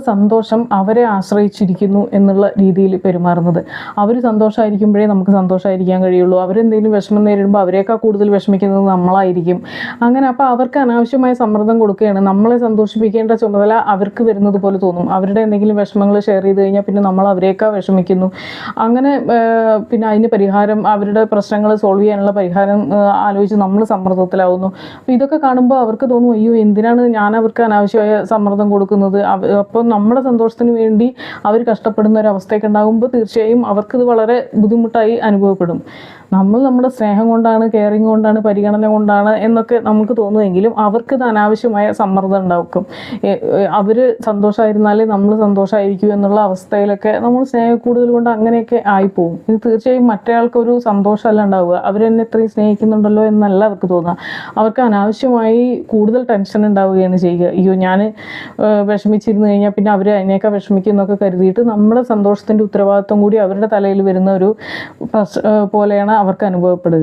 നമ്മുടെ സന്തോഷം അവരെ ആശ്രയിച്ചിരിക്കുന്നു എന്നുള്ള രീതിയിൽ പെരുമാറുന്നത്. അവർ സന്തോഷമായിരിക്കുമ്പോഴേ നമുക്ക് സന്തോഷമായിരിക്കാൻ കഴിയുള്ളൂ. അവരെന്തെങ്കിലും വിഷമം നേരിടുമ്പോൾ അവരെക്കാൾ കൂടുതൽ വിഷമിക്കുന്നത് നമ്മളായിരിക്കും. അങ്ങനെ അപ്പോൾ അവർക്ക് അനാവശ്യമായ സമ്മർദ്ദം കൊടുക്കുകയാണ്. നമ്മളെ സന്തോഷിപ്പിക്കേണ്ട ചുമതല അവർക്ക് വരുന്നത് പോലെ തോന്നും. അവരുടെ എന്തെങ്കിലും വിഷമങ്ങൾ ഷെയർ ചെയ്ത് കഴിഞ്ഞാൽ പിന്നെ നമ്മൾ അവരെക്കാൾ വിഷമിക്കുന്നു. അങ്ങനെ പിന്നെ അതിന് പരിഹാരം അവരുടെ പ്രശ്നങ്ങൾ സോൾവ് ചെയ്യാനുള്ള പരിഹാരം ആലോചിച്ച് നമ്മൾ സമ്മർദ്ദത്തിലാവുന്നു. അപ്പോൾ ഇതൊക്കെ കാണുമ്പോൾ അവർക്ക് തോന്നും അയ്യോ എന്തിനാണ് ഞാൻ അവർക്ക് അനാവശ്യമായ സമ്മർദ്ദം കൊടുക്കുന്നത്? അപ്പം നമ്മുടെ സന്തോഷത്തിന് വേണ്ടി അവർ കഷ്ടപ്പെടുന്ന ഒരു അവസ്ഥയൊക്കെ ഉണ്ടാകുമ്പോൾ തീർച്ചയായും അവർക്കിത് വളരെ ബുദ്ധിമുട്ടായി അനുഭവപ്പെടും. നമ്മൾ നമ്മുടെ സ്നേഹം കൊണ്ടാണ് കെയറിങ് കൊണ്ടാണ് പരിഗണന കൊണ്ടാണ് എന്നൊക്കെ നമുക്ക് തോന്നുമെങ്കിലും അവർക്കിത് അനാവശ്യമായ സമ്മർദ്ദം ഉണ്ടാക്കും. അവർ സന്തോഷമായിരുന്നാലേ നമ്മൾ സന്തോഷമായിരിക്കൂ എന്നുള്ള അവസ്ഥയിലൊക്കെ നമ്മൾ സ്നേഹം കൂടുതൽ കൊണ്ട് അങ്ങനെയൊക്കെ ആയിപ്പോവും. ഇത് തീർച്ചയായും മറ്റേയാൾക്കൊരു സന്തോഷമല്ല ഉണ്ടാവുക. അവരെന്നെ ഇത്രയും സ്നേഹിക്കുന്നുണ്ടല്ലോ എന്നല്ല അവർക്ക് തോന്നുക. അവർക്ക് അനാവശ്യമായി കൂടുതൽ ടെൻഷൻ ഉണ്ടാവുകയാണ് ചെയ്യുക. അയ്യോ ഞാൻ വിഷമിച്ചിരുന്നു കഴിഞ്ഞാൽ പിന്നെ അവർ അതിനേക്കാൾ വിഷമിക്കുന്നൊക്കെ കരുതിയിട്ട് നമ്മൾ സന്തോഷത്തിന്റെ ഉത്തരവാദിത്വം കൂടി അവരുടെ തലയിൽ വരുന്ന ഒരു പോലെയാണ് അവർക്ക് അനുഭവപ്പെടുക.